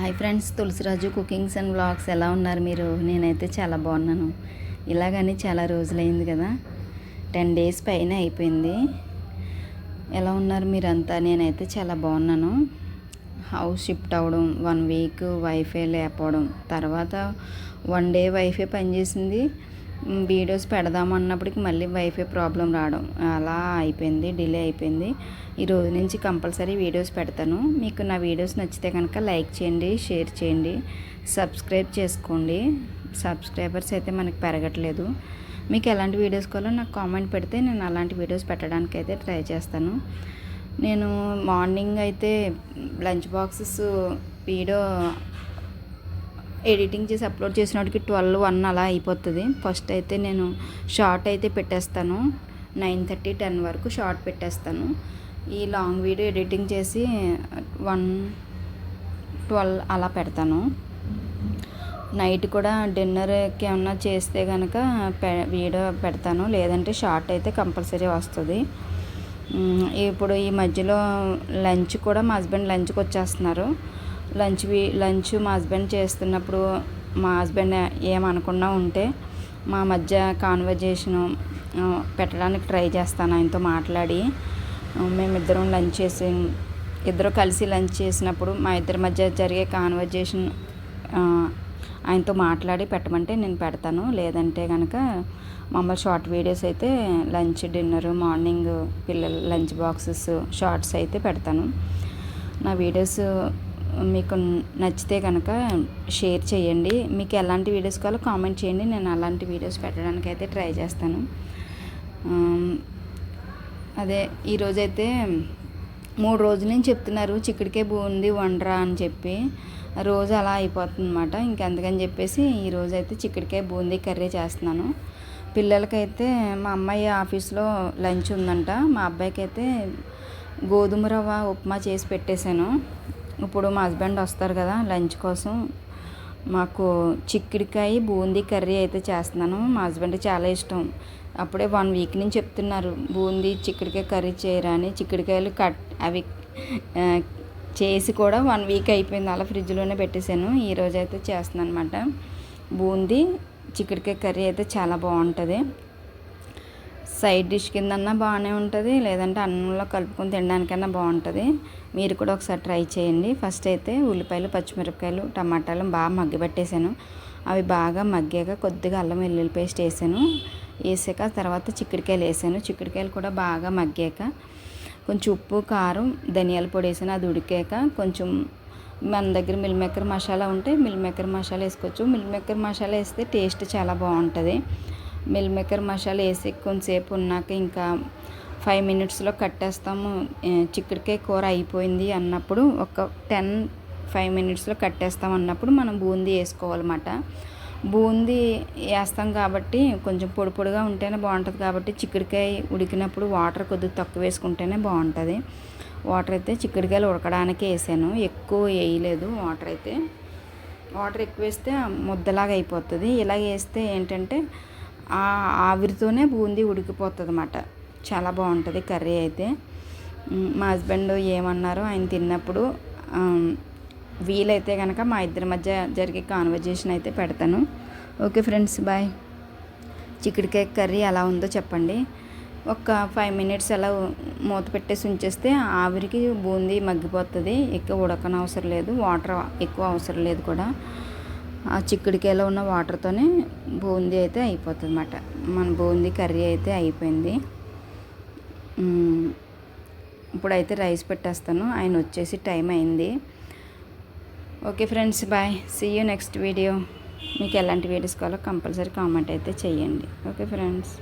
Hi friends Tulasiraju cookings and blogs ఎలా ఉన్నారు మీరు? నేనైతే చాలా బాగున్నాను. ఇలాగని చాలా రోజులైంది కదా. టెన్ డేస్ పైన అయిపోయింది. ఎలా ఉన్నారు మీరంతా? నేనైతే చాలా బాగున్నాను. హౌస్ షిఫ్ట్ అవ్వడం వన్ వీక్ వైఫై లేకపోవడం తర్వాత వన్ డే వైఫై పనిచేసింది. వీడియోస్ పెడదాం అన్నప్పటికి మళ్ళీ వైఫై ప్రాబ్లం రావడం. అలా అయిపోయింది డిలే అయిపోయింది. ఈ రోజు నుంచి కంపల్సరీ వీడియోస్ పెడతాను. మీకు నా వీడియోస్ నచ్చితే కనుక లైక్ చేయండి షేర్ చేయండి సబ్స్క్రైబ్ చేసుకోండి. సబ్స్క్రైబర్స్ అయితే మనకు పెరగట్లేదు. మీకు ఎలాంటి వీడియోస్ కావాలో నాకు కామెంట్ పెడితే నేను అలాంటి వీడియోస్ పెట్టడానికి అయితే ట్రై చేస్తాను. నేను మార్నింగ్ అయితే లంచ్ బాక్సెస్ వీడియో ఎడిటింగ్ చేసి అప్లోడ్ చేసినప్పటికి ట్వెల్వ్ వన్ అలా అయిపోతుంది. ఫస్ట్ అయితే నేను షార్ట్ అయితే పెట్టేస్తాను. నైన్ థర్టీ టెన్ వరకు షార్ట్ పెట్టేస్తాను. ఈ లాంగ్ వీడియో ఎడిటింగ్ చేసి వన్ ట్వెల్వ్ అలా పెడతాను. నైట్ కూడా డిన్నర్కి ఏమన్నా చేస్తే కనుక పె వీడియో పెడతాను. లేదంటే షార్ట్ అయితే కంపల్సరీ వస్తుంది. ఇప్పుడు ఈ మధ్యలో లంచ్ కూడా మా హస్బెండ్ లంచ్కి వచ్చేస్తున్నారు. లంచ్ లంచ్ మా హస్బెండ్ చేస్తున్నప్పుడు మా హస్బెండ్ ఏమనకుండా ఉంటే మా మధ్య కాన్వర్జేషను పెట్టడానికి ట్రై చేస్తాను ఆయనతో మాట్లాడి. మేమిద్దరం లంచ్ చేసి ఇద్దరు కలిసి లంచ్ చేసినప్పుడు మా ఇద్దరి మధ్య జరిగే కాన్వర్జేషన్ ఆయనతో మాట్లాడి పెట్టమంటే నేను పెడతాను. లేదంటే కనుక మామూలు షార్ట్ వీడియోస్ అయితే లంచ్ డిన్నర్ మార్నింగ్ పిల్లల లంచ్ బాక్సెస్ షార్ట్స్ అయితే పెడతాను. నా వీడియోస్ మీకు నచ్చితే కనుక షేర్ చేయండి. మీకు ఎలాంటి వీడియోస్ కావాలో కామెంట్ చేయండి. నేను అలాంటి వీడియోస్ పెట్టడానికి అయితే ట్రై చేస్తాను. అదే ఈరోజైతే మూడు రోజుల నుంచి చెప్తున్నారు. చిక్కుడికే బూంది వండరా అని చెప్పి. రోజు అలా అయిపోతుంది అనమాట ఇంకెందుకని చెప్పేసి ఈరోజు అయితే చిక్కుడికాయ బూందీ కర్రీ చేస్తున్నాను. పిల్లలకైతే మా అమ్మాయి ఆఫీస్లో లంచ్ ఉందంట. మా అబ్బాయికి అయితే గోధుమ రవ్వ ఉప్మా చేసి పెట్టేశాను. ఇప్పుడు మా హస్బెండ్ వస్తారు కదా లంచ్ కోసం. మాకు చిక్కుడికాయ బూందీ కర్రీ అయితే చేస్తున్నాను. మా హస్బెండ్ చాలా ఇష్టం. అప్పుడే వన్ వీక్ నుంచి చెప్తున్నారు బూందీ చిక్కుడికాయ కర్రీ చేయరా అని. చిక్కుడికాయలు కట్ అవి చేసి కూడా వన్ వీక్ అయిపోయింది. అలా ఫ్రిడ్జ్లోనే పెట్టేశాను. ఈరోజు అయితే చేస్తున్నాను అనమాట బూందీ చిక్కుడికాయ కర్రీ అయితే చాలా బాగుంటుంది. సైడ్ డిష్ కిందన్నా బాగానే ఉంటుంది లేదంటే అన్నంలో కలుపుకొని తినడానికన్నా బాగుంటుంది. మీరు కూడా ఒకసారి ట్రై చేయండి. ఫస్ట్ అయితే ఉల్లిపాయలు పచ్చిమిరపకాయలు టమాటాలు బాగా మగ్గిపెట్టేశాను అవి బాగా మగ్గాక కొద్దిగా అల్లం వెల్లుల్లి పేస్ట్ వేసాను. వేసాక తర్వాత చిక్కుడుకాయలు వేసాను. చిక్కుడుకాయలు కూడా బాగా మగ్గాక కొంచెం ఉప్పు కారం ధనియాల పొడి వేసాను. అది ఉడికాక కొంచెం మన దగ్గర మిల్ మేకర్ మసాలా ఉంటే మిల్ మేకర్ మసాలా వేసుకోవచ్చు. మిల్ మేకర్ మసాలా వేస్తే టేస్ట్ చాలా బాగుంటుంది. మిల్ మేకర్ మసాలా వేసి కొంచెంసేపు ఉన్నాక ఇంకా ఫైవ్ మినిట్స్లో కట్టేస్తాము. చిక్కుడికాయ చిక్కుడుకాయ కూర అయిపోయింది అన్నప్పుడు ఒక టెన్ ఫైవ్ మినిట్స్లో కట్టేస్తాం అన్నప్పుడు మనం బూందీ వేసుకోవాలన్నమాట. బూందీ వేస్తాం కాబట్టి కొంచెం పొడి పొడిగా ఉంటేనే బాగుంటుంది కాబట్టి చిక్కుడుకాయ ఉడికినప్పుడు వాటర్ కొద్దిగా తక్కువ వేసుకుంటేనే బాగుంటుంది. వాటర్ అయితే చిక్కుడుకాయలు ఉడకడానికి వేసాను. ఎక్కువ వేయలేదు వాటర్ అయితే. వాటర్ ఎక్కువ వేస్తే ముద్దలాగా అయిపోతుంది. ఇలా వేస్తే ఏంటంటే ఆ ఆవిరితోనే బూందీ ఉడికిపోతుంది అన్నమాట చాలా బాగుంటుంది కర్రీ అయితే. మా హస్బెండ్ ఏమన్నారో ఆయన తిన్నప్పుడు వీలైతే కనుక మా ఇద్దరి మధ్య జరిగే కాన్వర్జేషన్ అయితే పెడతాను. Okay friends bye. చిక్కుడుకాయ కర్రీ ఎలా ఉందో చెప్పండి. ఒక ఫైవ్ మినిట్స్ అలా మూత పెట్టేసి ఉంచేస్తే ఆవిరికి బూందీ మగ్గిపోతుంది. ఎక్కువ ఉడకనవసరం లేదు. వాటర్ ఎక్కువ అవసరం లేదు కూడా. ఆ చిక్కుడుకాయలో ఉన్న వాటర్తోనే బూందీ అయితే అయిపోతుంది అన్నమాట మన బూందీ కర్రీ అయితే అయిపోయింది. ఇప్పుడైతే రైస్ పెట్టేస్తాను. ఆయన వచ్చేసి టైం అయింది. Okay friends bye. See you next video మీకు ఎలాంటి వీడియోస్ కావాలో కంపల్సరీ కామెంట్ అయితే చేయండి. Okay friends.